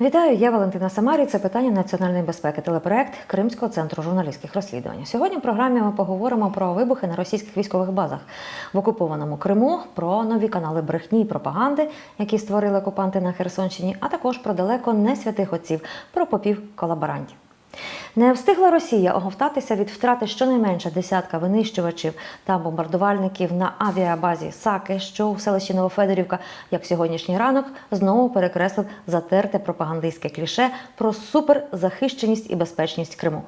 Вітаю, я Валентина Самарі. Це питання національної безпеки. Телепроект Кримського центру журналістських розслідувань. Сьогодні в програмі ми поговоримо про вибухи на російських військових базах в окупованому Криму, про нові канали брехні і пропаганди, які створили окупанти на Херсонщині, а також про далеко не святих отців, про попів колаборантів. Не встигла Росія оговтатися від втрати щонайменше десятка винищувачів та бомбардувальників на авіабазі Саки, що у селищі Новофедорівка, як сьогоднішній ранок, знову перекреслив затерте пропагандистське кліше про суперзахищеність і безпечність Криму.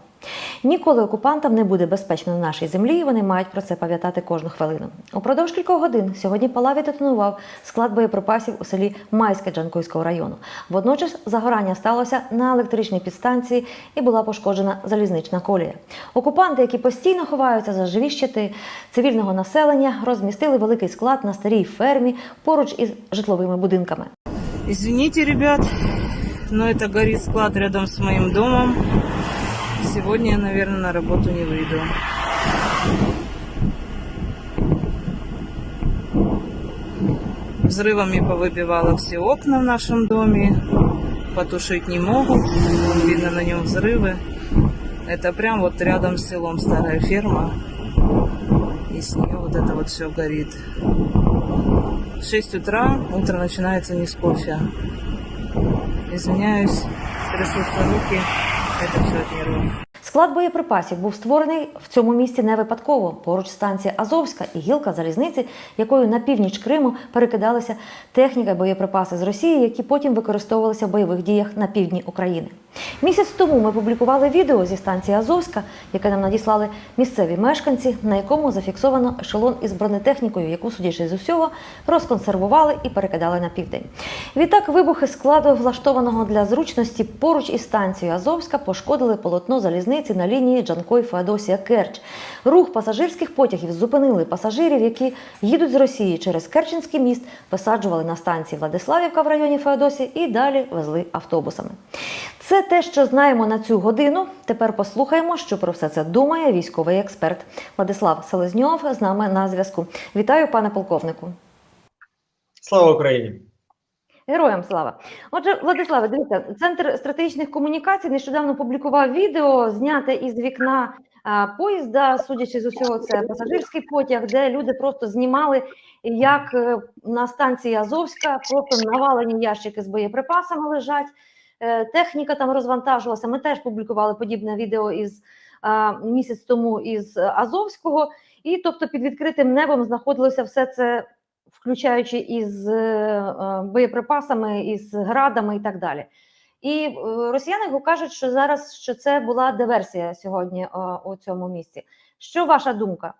Ніколи окупантам не буде безпечно на нашій землі, і вони мають про це пам'ятати кожну хвилину. Упродовж кількох годин сьогодні палав і детонував склад боєприпасів у селі Майське Джанкойського району. Водночас загорання сталося на електричній підстанції і була пошкоджена залізнична колія. Окупанти, які постійно ховаються за живі щити цивільного населення, розмістили великий склад на старій фермі поруч із житловими будинками. Извините, ребят, но это горит склад рядом с моим домом. Сегодня я, наверное, на работу не выйду. Взрывами повыбивало все окна в нашем доме. Потушить не могут. Видно на нем взрывы. Это прям вот рядом с селом старая ферма. И с нее вот это вот все горит. В 6 утра утро начинается не с кофе. Извиняюсь, трясутся руки. Это все от нервов. Склад боєприпасів був створений в цьому місці не випадково. Поруч станція Азовська і гілка залізниці, якою на північ Криму перекидалися техніка і боєприпаси з Росії, які потім використовувалися в бойових діях на півдні України. Місяць тому ми публікували відео зі станції Азовська, яке нам надіслали місцеві мешканці, на якому зафіксовано ешелон із бронетехнікою, яку, судячи з усього, розконсервували і перекидали на південь. Відтак, вибухи складу, влаштованого для зручності поруч із станцією Азовська, пошкодили полотно залізниці на лінії Джанкой Феодосія Керч. Рух пасажирських потягів зупинили пасажирів, які їдуть з Росії через Керченський міст, висаджували на станції Владиславівка в районі Феодосії і далі везли автобусами. Це те, що знаємо на цю годину. Тепер послухаємо, що про все це думає військовий експерт Владислав Селезньов з нами на зв'язку. Вітаю, пане полковнику. Слава Україні! Героям слава. Отже, Владиславе, дивіться, центр стратегічних комунікацій нещодавно публікував відео, зняте із вікна поїзда, судячи з усього, це пасажирський потяг, де люди просто знімали, як е, на станції Азовська просто навалені ящики з боєприпасами лежать. Е, Техніка там розвантажувалася. Ми теж публікували подібне відео із місяць тому із Азовського, і тобто під відкритим небом знаходилося все це включаючи із е, е, боєприпасами, із градами і так далі. І е, росіяни кажуть, що зараз що це була диверсія сьогодні о, у цьому місці. Що ваша думка?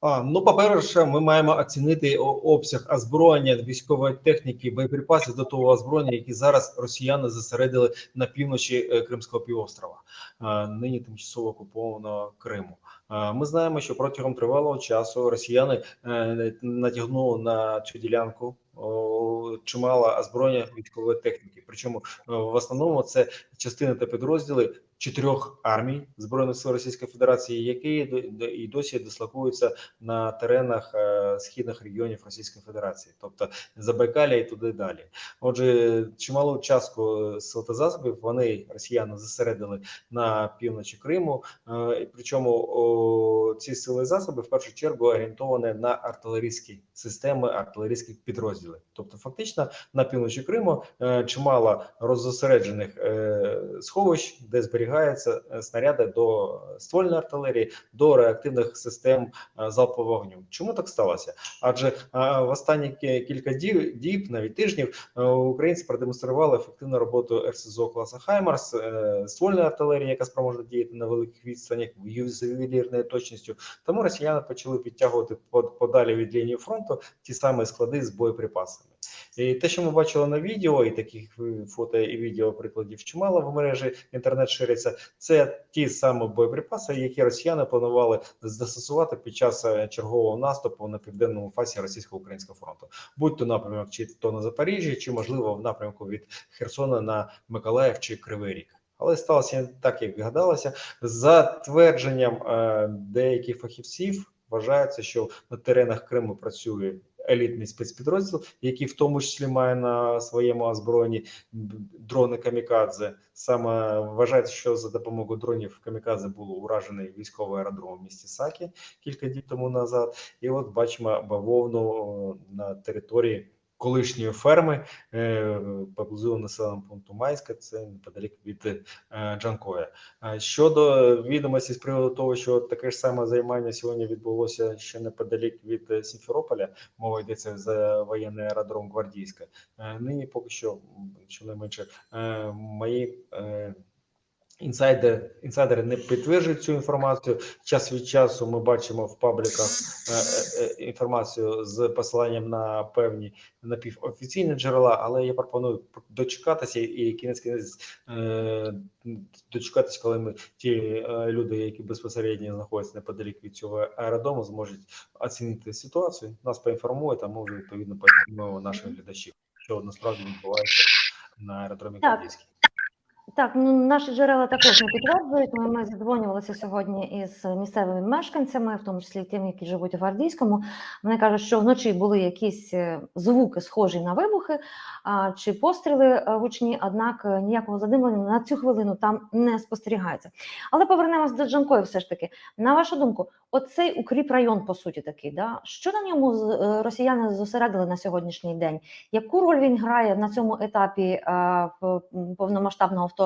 А, ну, по-перше, ми маємо оцінити обсяг озброєння військової техніки, боєприпасів до того озброєння, які зараз росіяни зосередили на півночі е, Кримського півострова, е, нині тимчасово окупованого Криму. Е, Ми знаємо, що протягом тривалого часу росіяни натягнули на цю ділянку чимало озброєння військової техніки. Причому в основному це частини та підрозділи чотирьох армій збройних сил Російської Федерації, які і досі дислокуються на теренах е, східних регіонів Російської Федерації, тобто Забайкалля і туди далі. Отже, чималу частку сил та засобів вони росіяни зосередили на півночі Криму. Е, Причому ці сили і засоби в першу чергу орієнтовані на артилерійські системи, артилерійські підрозділи. Тобто, фактично на півночі Криму е, чимало роззосереджених е, сховищ, де зберігаються е, снаряди до ствольної артилерії, до реактивних систем е, залпового вогню. Чому так сталося? Адже е, в останні кілька діб, навіть тижнів, українці продемонстрували ефективну роботу РСЗО класу Хаймарс, ствольної артилерії, яка спроможна діяти на великих відстанях ювелірною точністю. Тому росіяни почали підтягувати под- подалі від лінії фронту ті самі склади з боєприпасами. І те, що ми бачили на відео, і таких фото і відео прикладів чимало в мережі інтернет шириться. Це ті самі боєприпаси, які росіяни планували застосувати під час е, чергового наступу на південному фасі російсько-українського фронту, будь то напрямок чи то на Запоріжжя, чи можливо в напрямку від Херсона на Миколаїв чи Кривий Ріг. Але сталося не так, як гадалося. За твердженням е, деяких фахівців, вважається, що на теренах Криму працює елітний спецпідрозділ, який в тому числі має на своєму озброєнні дрони камікадзе. Саме вважається, що за допомогою дронів камікадзе було уражений військовий аеродром в місті Сакі кілька днів тому назад. І от бачимо бавовну на території колишньої ферми е, поблизу населеного пункту Майська, це неподалік від е, Джанкоя. А Щодо відомості з приводу того, що таке ж саме займання сьогодні відбулося ще неподалік від е, Сімферополя, мова йдеться за воєнний аеродром Гвардійська. Нині поки що, щонайменше, мої інсайдери, інсайдери не підтверджують цю інформацію. Час від часу ми бачимо в пабліках е, е, е, інформацію з посиланням на певні напівофіційні джерела, але я пропоную дочекатися і кінець кінець е, дочекатися, коли ми ті е, люди, які безпосередньо знаходяться неподалік від цього аеродрому, зможуть оцінити ситуацію, нас поінформують, а ми вже відповідно поінформуємо наших глядачів, що насправді відбувається на аеродромі Так. Так, ну наші джерела також не підтверджують. Ми, задзвонювалися сьогодні із місцевими мешканцями, в тому числі тими, які живуть у Гвардійському. Вони кажуть, що вночі були якісь е, звуки, схожі на вибухи а, чи постріли е, гучні, однак е, ніякого задимлення на цю хвилину там не спостерігається. Але повернемось до Джанкої, все ж таки. На вашу думку, оцей укріп район, по суті, такий, да? що на ньому росіяни зосередили на сьогоднішній день? Яку роль він грає на цьому етапі м, повномасштабного вторгнення?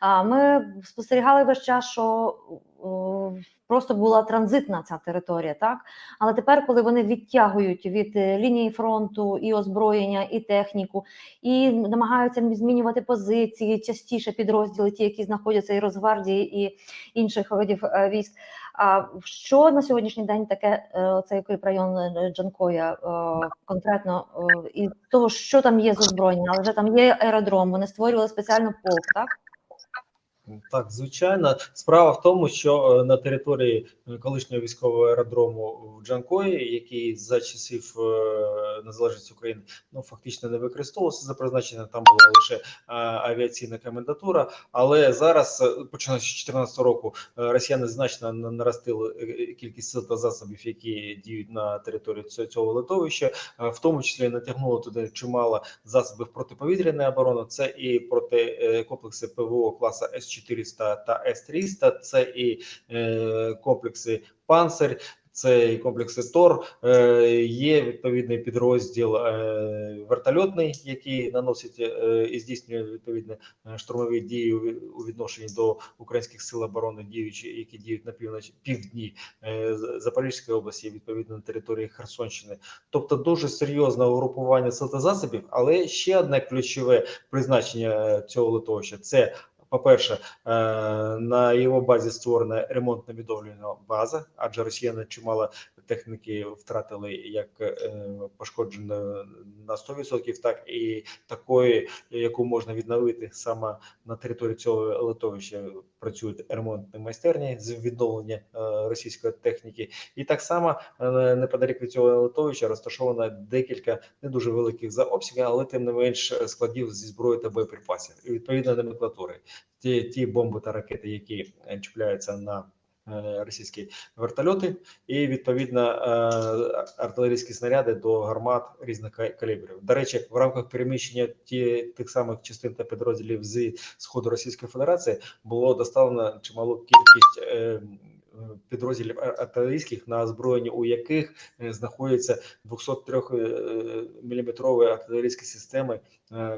А, Ми спостерігали весь час, що просто була транзитна ця територія, так? Але тепер, коли вони відтягують від е, лінії фронту і озброєння, і техніку, і намагаються змінювати позиції, частіше підрозділи, ті, які знаходяться і Росгвардії, і інших видів е, військ. А що на сьогоднішній день таке е, цей район е, Джанкоя е, конкретно е, і того, що там є з озброєння, але вже там є аеродром, вони створювали спеціально полк, так? Так, звичайно, справа в тому, що е, на території е, колишнього військового аеродрому в Джанкої, який за часів е, незалежності України ну фактично не використовувався за призначенням, там була лише авіаційна комендатура. Але зараз, починаючи з 2014 року, росіяни значно на- наростили кількість сил та засобів, які діють на території цього, литовища, в тому числі натягнуло туди чимало засобів протиповітряної оборони. Це і проти комплекси ПВО класа С-400 та С-300, це і е, комплекси Панцирь. Це і комплекси ТОР, е, є відповідний підрозділ е, вертольотний, який наносить е, і здійснює відповідні штурмові дії у відношенні до українських сил оборони, діючі, які діють на півночі півдні Запорізької області, відповідно на території Херсонщини. Тобто дуже серйозне угрупування сил та засобів. Але ще одне ключове призначення цього литовища це. По-перше, е, на його базі створена ремонтно-відновлювальна база, адже росіяни чимало техніки втратили як е, пошкоджено на 100%, так і такої, яку можна відновити саме на території цього литовища. Працюють ремонтні майстерні з відновлення е, російської техніки, і так само неподалік від цього литовища розташовано декілька не дуже великих за обсягом, але тим не менш складів зі зброєю та боєприпасів і відповідно номенклатури. Ті, ті бомби та ракети, які е, чіпляються на е, російські вертольоти, і відповідно е, артилерійські снаряди до гармат різних калібрів. До речі, в рамках переміщення ті тих самих частин та підрозділів з сходу Російської Федерації було доставлено чималу кількість. Підрозділів артилерійських на озброєнні, у яких знаходяться 203 мм артилерійські системи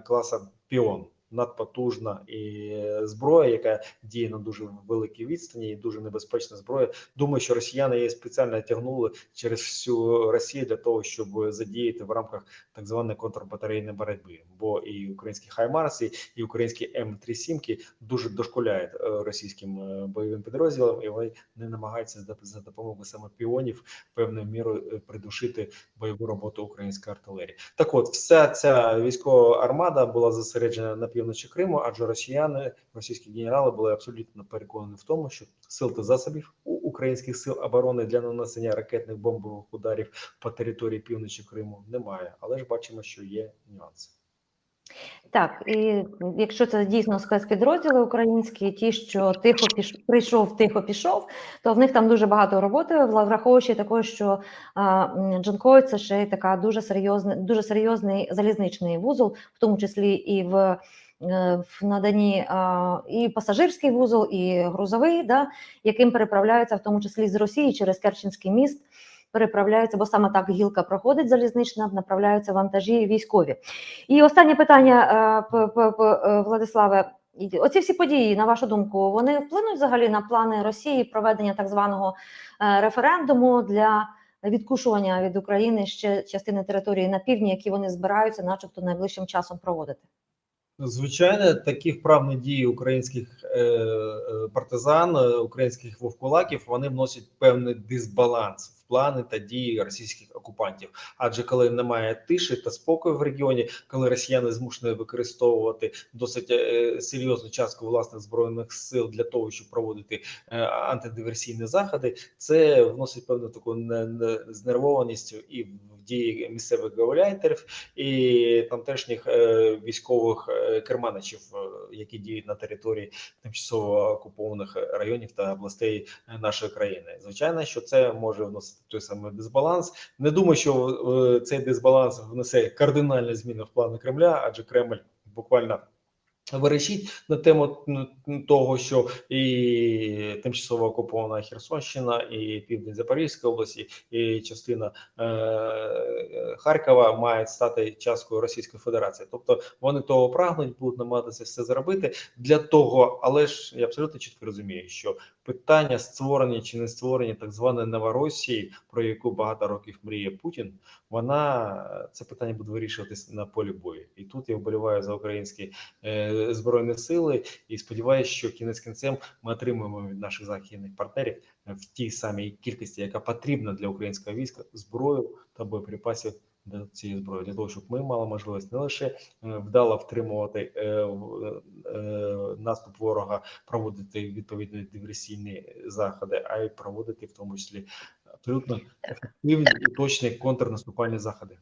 класу Піон. Надпотужна і е, зброя, яка діє на дуже великій відстані, і дуже небезпечна зброя. Думаю, що росіяни її спеціально тягнули через всю Росію для того, щоб задіяти в рамках так званої контрбатарейної боротьби. Бо і українські хаймарси, і українські М37 дуже дошкуляють е, російським е, бойовим підрозділам, і вони не намагаються за- допомогою саме піонів певною мірою придушити бойову роботу української артилерії. Так, от вся ця військова армада була зосереджена на півночі Криму, адже росіяни, російські генерали були абсолютно переконані в тому, що сил та засобів у українських сил оборони для нанесення ракетних бомбових ударів по території півночі Криму немає. Але ж бачимо, що є нюанси. Так, і якщо це дійсно спецпідрозділи українські, ті, що тихо піш... прийшов, тихо пішов, то в них там дуже багато роботи, враховуючи також, що м, це ще така дуже серйозний, дуже серйозний залізничний вузол, в тому числі і в, в наданні і пасажирський вузол, і грузовий, да, яким переправляються в тому числі з Росії через Керченський міст. Переправляються, бо саме так гілка проходить залізнична, направляються вантажі військові. І останнє питання, е, е, Владиславе. Оці всі події, на вашу думку, вони вплинуть взагалі на плани Росії проведення так званого е, референдуму для відкушування від України ще частини території на півдні, які вони збираються, начебто, найближчим часом проводити. Звичайно, такі вправні дії українських е, е, партизан, е, українських вовкулаків, вони вносять певний дисбаланс плани та дії російських окупантів. Адже коли немає тиші та спокою в регіоні, коли росіяни змушені використовувати досить е, серйозну частку власних збройних сил для того, щоб проводити е, антидиверсійні заходи, це вносить певну таку не- не- знервованість і в дії місцевих гауляйтерів, і тамтешніх е, військових керманичів, які діють на території тимчасово окупованих районів та областей нашої країни. Звичайно, що це може вносити той самий дисбаланс. Не думаю, що е, цей дисбаланс внесе кардинальні зміни в плани Кремля, адже Кремль буквально. Верещить на тему того, що і тимчасово окупована Херсонщина, і південь Запорізької області, і частина е, Харкова мають стати часткою Російської Федерації. Тобто вони того прагнуть, будуть намагатися все зробити для того, але ж я абсолютно чітко розумію, що питання створення чи не створення так званої Новоросії, про яку багато років мріє Путін, вона це питання буде вирішуватись на полі бою. І тут я вболіваю за українські е, збройні сили і сподіваюся, що кінець кінцем ми отримаємо від наших західних партнерів в тій самій кількості, яка потрібна для українського війська, зброю та боєприпасів до цієї зброї, для того, щоб ми мали можливість не лише е, вдало втримувати е, е, наступ ворога, проводити відповідні диверсійні заходи, а й проводити в тому числі абсолютно ефективні і точні контрнаступальні заходи.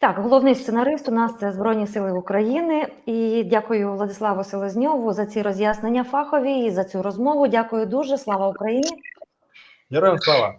Так, головний сценарист у нас це Збройні Сили України. І дякую Владиславу Селезньову за ці роз'яснення фахові і за цю розмову. Дякую дуже. Слава Україні! Героям слава!